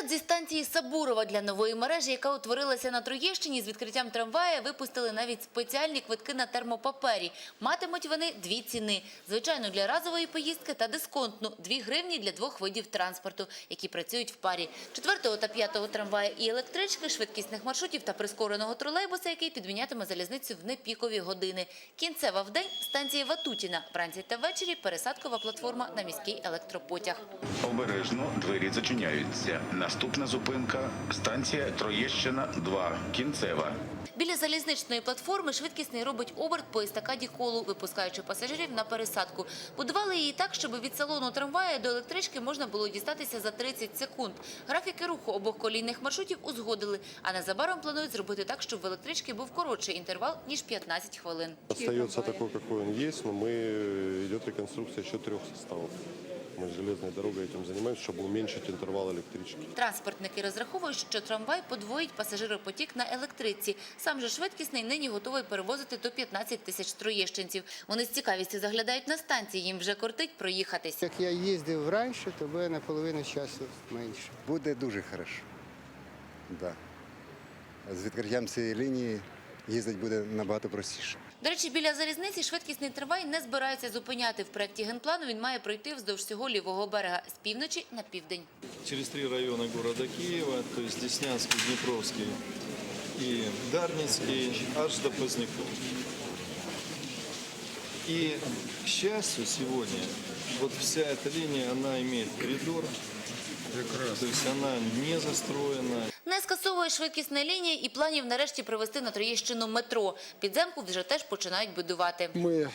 Старт зі станції Сабурова для нової мережі, яка утворилася на Троєщині, з відкриттям трамвая випустили навіть спеціальні квитки на термопапері. Матимуть вони дві ціни – звичайну для разової поїздки та дисконтну – 2 гривні для двох видів транспорту, які працюють в парі. Четвертого та п'ятого трамвая і електрички, швидкісних маршрутів та прискореного тролейбуса, який підмінятиме залізницю в непікові години. Кінцева в день – станція Ватутіна. Вранці та ввечері – пересадкова платформа на міський електропотяг. Обережно двері зачиняються. Наступна зупинка станція Троєщина 2. Кінцева. Біля залізничної платформи швидкісний робить оберт по естакаді колу, випускаючи пасажирів на пересадку. Будували її так, щоб від салону трамвая до електрички можна було дістатися за 30 секунд. Графіки руху обох колійних маршрутів узгодили, а незабаром планують зробити так, щоб в електрички був коротший інтервал, ніж 15 хвилин. Остается такой, какой он есть, но мы э, идет реконструкция еще трех составов Мы с железной дорогой этим занимаемся, чтобы уменьшить интервал электрички. Транспортники розраховують, що трамвай подвоїть пасажиропотік на електриці. Сам же швидкісний нині готовий перевозити до 15 тисяч троєщинців. Вони з цікавістю заглядають на станції, їм вже кортить проїхатись. Як я їздив раніше, то буде на половину часу менше. Буде дуже хорошо. Да. З відкриттям цієї лінії їздити буде набагато простіше. До речі, біля залізниці швидкісний трамвай не збирається зупиняти. В проєкті генплану він має пройти вздовж всього лівого берега з півночі на південь. через три района города Киева, то есть Деснянский, Днепровский и Дарницкий, аж до Поздняков. И, к счастью, сегодня вот вся эта линия, она имеет коридор, то есть она не застроена, Не скасовує швидкісна лінія і планів нарешті привести на Троєщину метро. Підземку вже теж починають будувати. Мы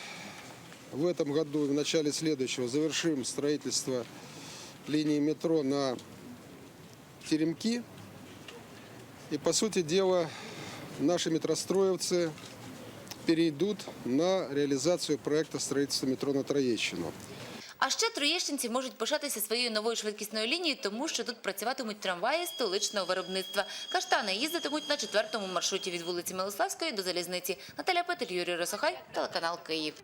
в этом году и в начале следующего завершим строительство линии метро на Теремки. И, по сути дела, наши метростроевцы перейдут на реализацию проекта строительства метро на Троещину. А ще троєщинці можуть пишатися своєю новою швидкісною лінією, тому що тут працюватимуть трамваї столичного виробництва. Каштани їздитимуть на четвертому маршруті від вулиці Милославської до залізниці. Наталя Петель, Юрій Росохай, телеканал Київ.